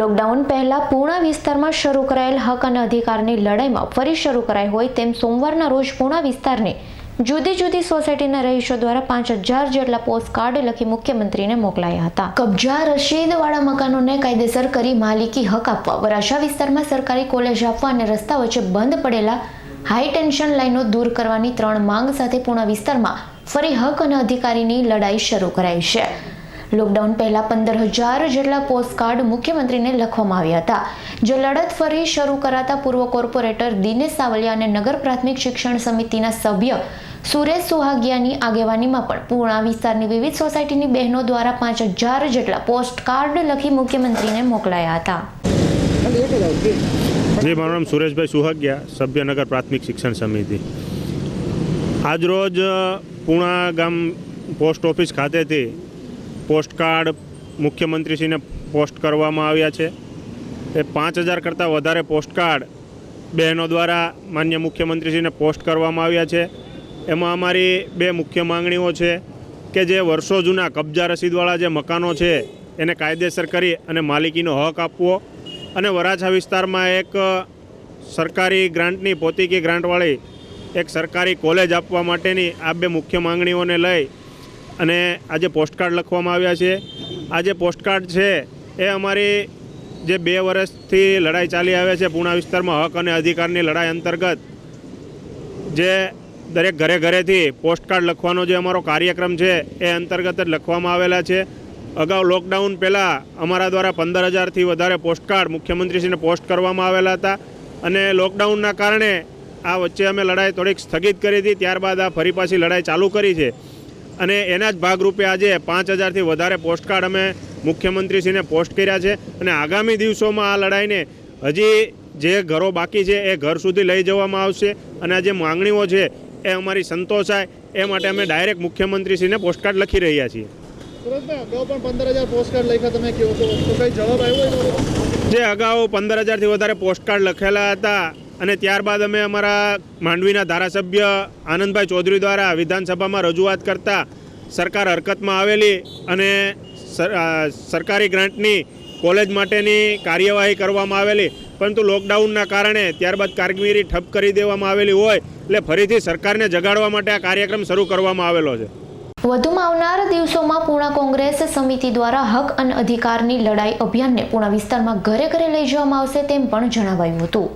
Lockdown પહેલા પૂર્ણા વિસ્તારમાં શરૂ કરાયેલ હક અને અધિકારની લડાઈમાં ફરી શરૂ કરાઈ હોય તેમ સોમવારના રોજ પૂણા વિસ્તારની જુદી જુદી સોસાયટીના રહીશો દ્વારા પાંચ હજાર જેટલા પોસ્ટ કાર્ડ લખી મુખ્યમંત્રીને મોકલાયા હતા. કબજા રશીદવાળા મકાનોને કાયદેસર કરી માલિકી હક આપવા. વરાછા વિસ્તારમાં સરકારી કોલેજ આપવા અને રસ્તા વચ્ચે બંધ પડેલા હાઈ ટેન્શન લાઈનો દૂર કરવાની ત્રણ માંગ સાથે પૂર્ણ વિસ્તારમાં ફરી હક અને અધિકારીની લડાઈ શરૂ કરાઈ છે. લોકડાઉન પહેલા પંદર હજાર જેટલા પોસ્ટકાર્ડ મુખ્યમંત્રીને લખવામાં આવ્યા હતા. જે લડત ફરી શરૂ કરાતા પૂર્વ કોર્પોરેટર દિનેશ સાવલિયા અને નગર પ્રાથમિક શિક્ષણ સમિતિના સભ્ય સુરેશ સુહાગિયાની આગેવાનીમાં પણ પૂર્ણા વિસ્તારની વિવિધ સોસાયટીની બહેનો દ્વારા પાંચ હજાર જેટલા પોસ્ટકાર્ડ લખી મુખ્યમંત્રીને મોકલાયા હતા. જી, મારું નામ સુરેશભાઈ સુહાગિયા સભ્યનગર પ્રાથમિક શિક્ષણ સમિતિ. આજરોજ પૂણા ગામ પોસ્ટ ઓફિસ ખાતેથી પોસ્ટકાર્ડ મુખ્યમંત્રીશ્રીને પોસ્ટ કરવામાં આવ્યા છે. એ પાંચ હજાર કરતાં વધારે પોસ્ટકાર્ડ બહેનો દ્વારા માન્ય મુખ્યમંત્રીશ્રીને પોસ્ટ કરવામાં આવ્યા છે. એમાં અમારી બે મુખ્ય માંગણીઓ છે કે જે વર્ષો જૂના કબજા રસીદવાળા જે મકાનો છે, એને કાયદેસર કરી અને માલિકીનો હક આપવો અને વરાછા વિસ્તારમાં એક સરકારી ગ્રાન્ટની, પોતીકી ગ્રાન્ટવાળી એક સરકારી કોલેજ આપવા માટેની આ બે મુખ્ય માંગણીઓને લઈ અને આજે પોસ્ટકાર્ડ લખવામાં આવ્યા છે, આ જે પોસ્ટકાર્ડ છે, એ અમારી જે બે વર્ષથી લડાઈ ચાલી આવે છે પૂણા વિસ્તારમાં હક અને અધિકારની લડાઈ અંતર્ગત, જે દરેક ઘરે ઘરેથી પોસ્ટકાર્ડ લખવાનો જે અમારો કાર્યક્રમ છે, એ અંતર્ગત જ લખવામાં આવેલા છે. અગાઉ લોકડાઉન પહેલાં અમારા દ્વારા પંદર હજારથી વધારે પોસ્ટકાર્ડ મુખ્યમંત્રીશ્રીને પોસ્ટ કરવામાં આવેલા હતા અને લોકડાઉનના કારણે આ વચ્ચે અમે લડાઈ થોડીક સ્થગિત કરી હતી, ત્યારબાદ આ ફરી પાછી લડાઈ ચાલુ કરી છે. અને એના જ ભાગરૂપે આજે પાંચ હજારથી વધારે પોસ્ટકાર્ડ અમે મુખ્યમંત્રીશ્રીને પોસ્ટ કર્યા છે. અને આગામી દિવસોમાં આ લડાઈને હજી જે ઘરો બાકી છે એ ઘર સુધી લઈ જવામાં આવશે. અને આ જે માંગણીઓ છે એ અમારી સંતોષાય. એ માટે અમે ડાયરેક્ટ મુખ્યમંત્રીશ્રીને પોસ્ટકાર્ડ લખી રહ્યા છીએ. જે અગાઉ પંદર હજારથી વધારે પોસ્ટકાર્ડ લખેલા હતા. અને ત્યારબાદ અમે અમારા માંડવીના ધારાસભ્ય આનંદભાઈ ચૌધરી દ્વારા વિધાનસભામાં રજૂઆત કરતા સરકાર હરકતમાં આવેલી અને સર- સરકારી ગ્રાન્ટની કોલેજ માટેની કાર્યવાહી કરવામાં આવેલી. પરંતુ લોકડાઉનના કારણે ત્યારબાદ કામગીરી ઠપ કરી દેવામાં આવેલી હોય, એટલે ફરીથી સરકારને જગાડવા માટે આ કાર્યક્રમ શરૂ કરવામાં આવેલો છે. વધુમાં આવનાર દિવસોમાં પૂર્ણ કોંગ્રેસ સમિતિ દ્વારા હક અને અધિકારની લડાઈ અભિયાનને પૂર્ણ વિસ્તારમાં ઘરે ઘરે લઈ જવામાં આવશે તેમ પણ જણાવાયું હતું.